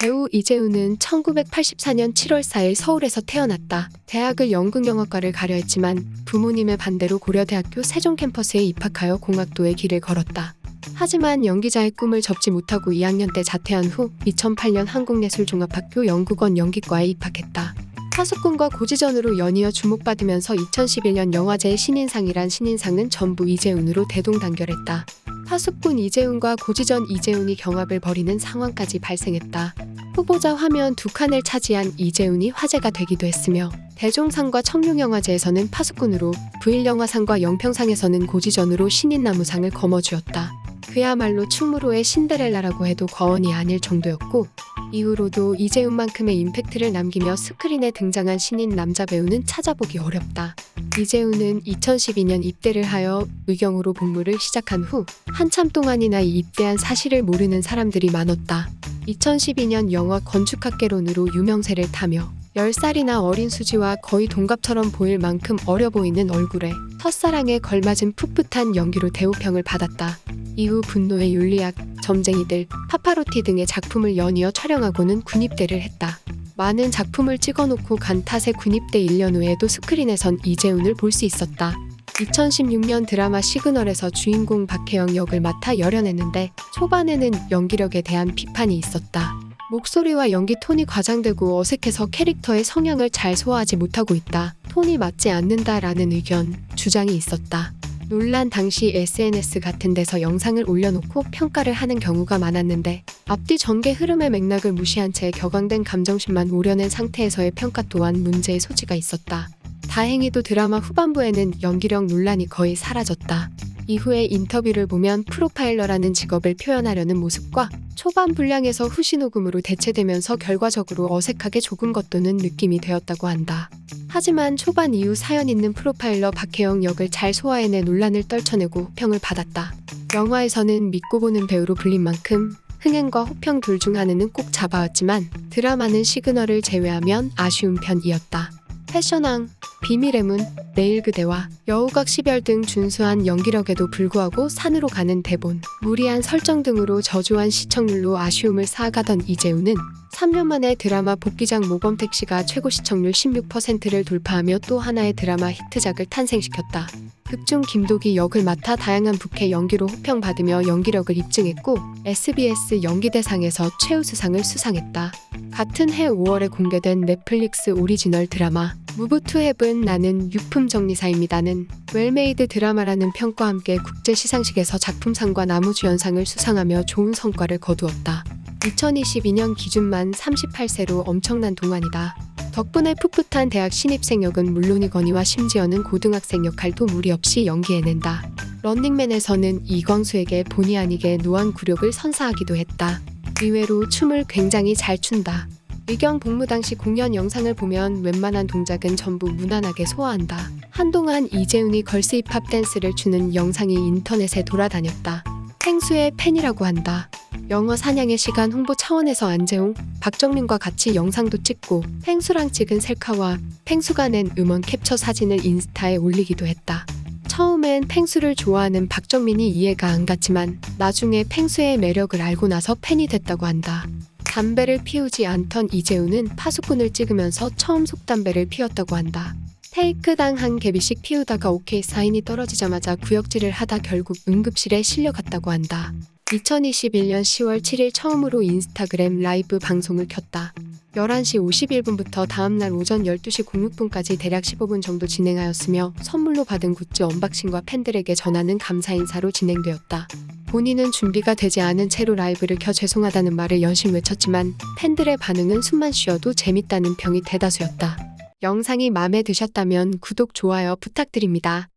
배우 이재훈은 1984년 7월 4일 서울에서 태어났다. 대학을 연극영화과를 가려 했지만 부모님의 반대로 고려대학교 세종 캠퍼스에 입학하여 공학도의 길을 걸었다. 하지만 연기자의 꿈을 접지 못하고 2학년 때 자퇴한 후 2008년 한국예술종합학교 연극원 연기과에 입학했다. 파수꾼과 고지전으로 연이어 주목받으면서 2011년 영화제의 신인상이란 신인상은 전부 이재훈으로 대동단결했다. 파수꾼 이재훈과 고지전 이재훈이 경합을 벌이는 상황까지 발생했다. 후보자 화면 두 칸을 차지한 이재훈이 화제가 되기도 했으며 대종상과 청룡영화제에서는 파수꾼으로 부일영화상과 영평상에서는 고지전으로 신인나무상을 거머쥐었다. 그야말로 충무로의 신데렐라라고 해도 과언이 아닐 정도였고 이후로도 이재훈만큼의 임팩트를 남기며 스크린에 등장한 신인 남자 배우는 찾아보기 어렵다. 이재훈은 2012년 입대를 하여 의경으로 복무를 시작한 후 한참 동안이나 이 입대한 사실을 모르는 사람들이 많았다. 2012년 영화 건축학개론으로 유명세를 타며 10살이나 어린 수지와 거의 동갑처럼 보일 만큼 어려 보이는 얼굴에 첫사랑에 걸맞은 풋풋한 연기로 대우평을 받았다. 이후 분노의 윤리학, 점쟁이들, 파파로티 등의 작품을 연이어 촬영하고는 군입대를 했다. 많은 작품을 찍어놓고 간 탓에 군입대 1년 후에도 스크린에선 이재훈을 볼 수 있었다. 2016년 드라마 시그널에서 주인공 박혜영 역을 맡아 열연했는데 초반에는 연기력에 대한 비판이 있었다. 목소리와 연기 톤이 과장되고 어색해서 캐릭터의 성향을 잘 소화하지 못하고 있다. 톤이 맞지 않는다라는 의견, 주장이 있었다. 논란 당시 SNS 같은 데서 영상을 올려놓고 평가를 하는 경우가 많았는데 앞뒤 전개 흐름의 맥락을 무시한 채 격앙된 감정심만 오려낸 상태에서의 평가 또한 문제의 소지가 있었다. 다행히도 드라마 후반부에는 연기력 논란이 거의 사라졌다. 이후에 인터뷰를 보면 프로파일러라는 직업을 표현하려는 모습과 초반 분량에서 후시 녹음으로 대체되면서 결과적으로 어색하게 조금 겉도는 느낌이 되었다고 한다. 하지만 초반 이후 사연 있는 프로파일러 박혜영 역을 잘 소화해내 논란을 떨쳐내고 평을 받았다. 영화에서는 믿고 보는 배우로 불린 만큼 흥행과 호평 둘 중 하나는 꼭 잡아왔지만 드라마는 시그널을 제외하면 아쉬운 편이었다. 패션왕, 비밀의 문, 내일 그대와 여우각 10열 등 준수한 연기력에도 불구하고 산으로 가는 대본, 무리한 설정 등으로 저조한 시청률로 아쉬움을 쌓아가던 이재훈은 3년 만에 드라마 복귀작 모범택 시가 최고 시청률 16%를 돌파하며 또 하나의 드라마 히트작을 탄생시켰다. 극중 김도기 역을 맡아 다양한 부캐 연기로 호평받으며 연기력을 입증했고 SBS 연기대상에서 최우수상을 수상했다. 같은 해 5월에 공개된 넷플릭스 오리지널 드라마 무브 투 헤븐 나는 유품 정리사입니다는 웰메이드 드라마라는 평과 함께 국제 시상식에서 작품상과 나무주연상을 수상하며 좋은 성과를 거두었다. 2022년 기준만 38세로 엄청난 동안이다. 덕분에 풋풋한 대학 신입생 역은 물론이거니와 심지어는 고등학생 역할도 무리 없이 연기해낸다. 런닝맨에서는 이광수에게 본의 아니게 노안 굴욕을 선사하기도 했다. 의외로 춤을 굉장히 잘 춘다. 의경 복무 당시 공연 영상을 보면 웬만한 동작은 전부 무난하게 소화한다. 한동안 이재훈이 걸스 힙합 댄스를 추는 영상이 인터넷에 돌아다녔다. 펭수의 팬이라고 한다. 영화 사냥의 시간 홍보 차원에서 안재홍, 박정민과 같이 영상도 찍고 펭수랑 찍은 셀카와 펭수가 낸 음원 캡처 사진을 인스타에 올리기도 했다. 처음엔 펭수를 좋아하는 박정민이 이해가 안 갔지만 나중에 펭수의 매력을 알고 나서 팬이 됐다고 한다. 담배를 피우지 않던 이재훈은 파수꾼을 찍으면서 처음 속담배를 피웠다고 한다. 테이크당 한 개비씩 피우다가 오케이 사인이 떨어지자마자 구역질을 하다 결국 응급실에 실려갔다고 한다. 2021년 10월 7일 처음으로 인스타그램 라이브 방송을 켰다. 11시 51분부터 다음날 오전 12시 06분까지 대략 15분 정도 진행하였으며 선물로 받은 굿즈 언박싱과 팬들에게 전하는 감사 인사로 진행되었다. 본인은 준비가 되지 않은 채로 라이브를 켜 죄송하다는 말을 연신 외쳤지만 팬들의 반응은 숨만 쉬어도 재밌다는 평이 대다수였다. 영상이 마음에 드셨다면 구독, 좋아요 부탁드립니다.